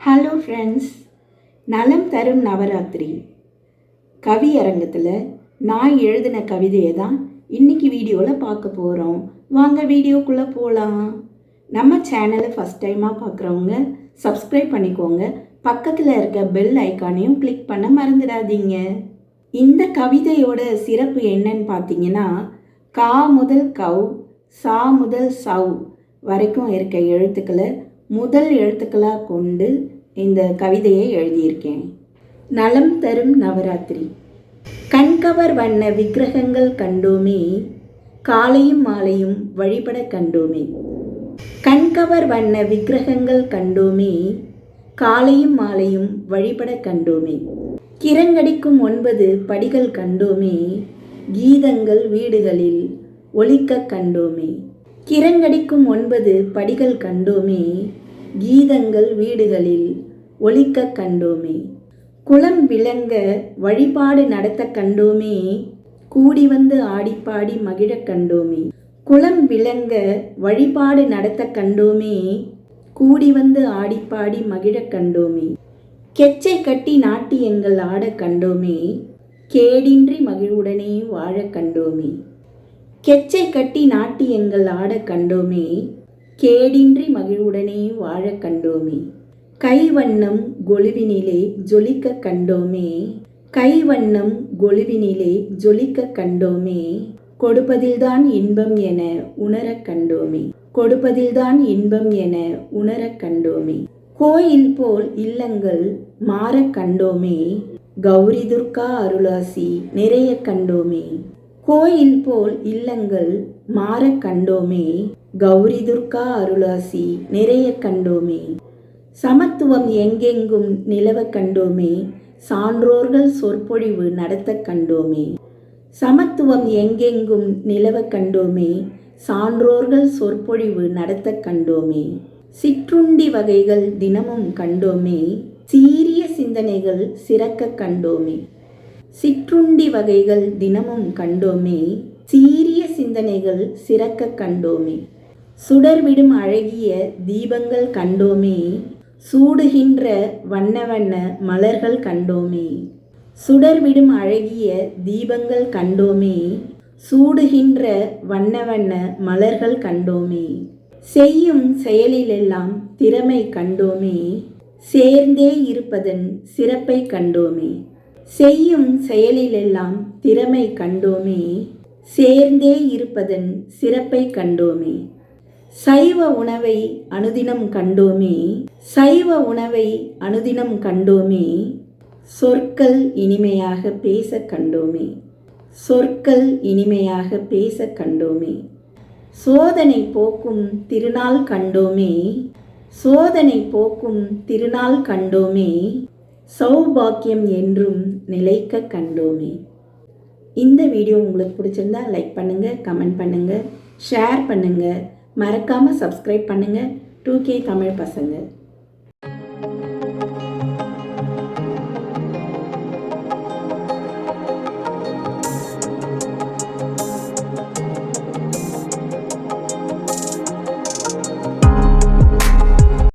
Hello friends நலம் தரும் நவராத்திரி. கவியரங்கத்தில் நான் எழுதின கவிதையை தான் இன்னைக்கு வீடியோவில் பார்க்க போகிறோம் வாங்க வீடியோக்குள்ளே போகலாம் நம்ம சேனலை ஃபஸ்ட் டைமாக பார்க்குறவங்க சப்ஸ்கிரைப் பண்ணிக்கோங்க. பக்கத்தில் இருக்க பெல் ஐக்கானையும் கிளிக் பண்ண மறந்துடாதீங்க. இந்த கவிதையோட சிறப்பு என்னன்னு பார்த்தீங்கன்னா கா முதல் கவ் சா முதல் சவ் வரைக்கும் இருக்க எழுத்துக்களை முதல் எழுத்துக்களாக கொண்டு இந்த கவிதையை எழுதியிருக்கேன். நலம் தரும் நவராத்திரி. கண்கவர் வண்ண விக்கிரகங்கள் கண்டோமே காலையும் மாலையும் வழிபட கண்டோமே. கண்கவர் வண்ண விக்கிரகங்கள் கண்டோமே காலையும் மாலையும் வழிபட கண்டோமே. கிரங்கடிக்கும் ஒன்பது படிகள் கண்டோமே கீதங்கள் வீடுகளில் ஒழிக்க கண்டோமே. கிரங்கடிக்கும் ஒன்பது படிகள் கண்டோமே கீதங்கள் வீடுகளில் ஒழிக்க கண்டோமே. குளம் விளங்க வழிபாடு நடத்த கண்டோமே கூடி வந்து ஆடிப்பாடி மகிழக் கண்டோமே. குளம் விளங்க வழிபாடு நடத்த கண்டோமே கூடி வந்து ஆடிப்பாடி மகிழக் கண்டோமே. கெச்சை கட்டி நாட்டியங்கள் ஆடக் கண்டோமே கேடின்றி மகிழ்வுடனே வாழக் கண்டோமே. கெச்சை கட்டி நாட்டியங்கள் ஆடக் கண்டோமே கேடின்றி மகிழ்வுடனே வாழக் கண்டோமே. கைவண்ணம் கொலுவினிலே ஜொலிக்க கண்டோமே கைவண்ணம் கொலுவினிலே ஜொலிக்க கண்டோமே. கொடுப்பதில்தான் இன்பம் என உணரக் கண்டோமே கொடுப்பதில்தான் இன்பம் என உணரக் கண்டோமே. கோயில் போல் இல்லங்கள் மாறக் கண்டோமே கௌரி துர்கா அருளாசி நிறைய கண்டோமே. கோயில் போல் இல்லங்கள் மாறக் கண்டோமே. கௌரி துர்கா அருளாசி நிறைய கண்டோமே. சமத்துவம் எங்கெங்கும் நிலவ கண்டோமே. சான்றோர்கள் சொற்பொழிவு நடத்த கண்டோமே. சமத்துவம் எங்கெங்கும் நிலவ கண்டோமே. சான்றோர்கள் சொற்பொழிவு நடத்த கண்டோமே. சிற்றுண்டி வகைகள் தினமும் கண்டோமே. சீரிய சிந்தனைகள் சிறக்க கண்டோமே. சிற்றுண்டி வகைகள் தினமும் கண்டோமே சீரிய சிந்தனைகள் சிறக்க கண்டோமே. சுடர்விடும் அழகிய தீபங்கள் கண்டோமே சூடுகின்ற வண்ண வண்ண மலர்கள் கண்டோமே. சுடர்விடும் அழகிய தீபங்கள் கண்டோமே சூடுகின்ற வண்ண வண்ண மலர்கள் கண்டோமே. செய்யும் செயலிலெல்லாம் திறமை கண்டோமே சேர்ந்தே இருப்பதன் சிறப்பை கண்டோமே. செய்யும் செயலிலெல்லாம் திறமை கண்டோமே சேர்ந்தே இருப்பதன் சிறப்பை கண்டோமே. சைவ உணவை அனுதினம் கண்டோமே சைவ உணவை அனுதினம் கண்டோமே சொற்கள் இனிமையாக பேச கண்டோமே சொற்கள் இனிமையாக பேச கண்டோமே. சோதனை போக்கும் திருநாள் கண்டோமே சோதனை போக்கும் திருநாள் கண்டோமே சௌபாக்கியம் என்றும் நிலைக்க கண்டோமே. இந்த வீடியோ உங்களுக்கு பிடிச்சிருந்தா லைக் பண்ணுங்கள் கமெண்ட் பண்ணுங்கள் ஷேர் பண்ணுங்கள் மறக்காமல் சப்ஸ்கிரைப் பண்ணுங்கள் டூ கே தமிழ் பசங்க.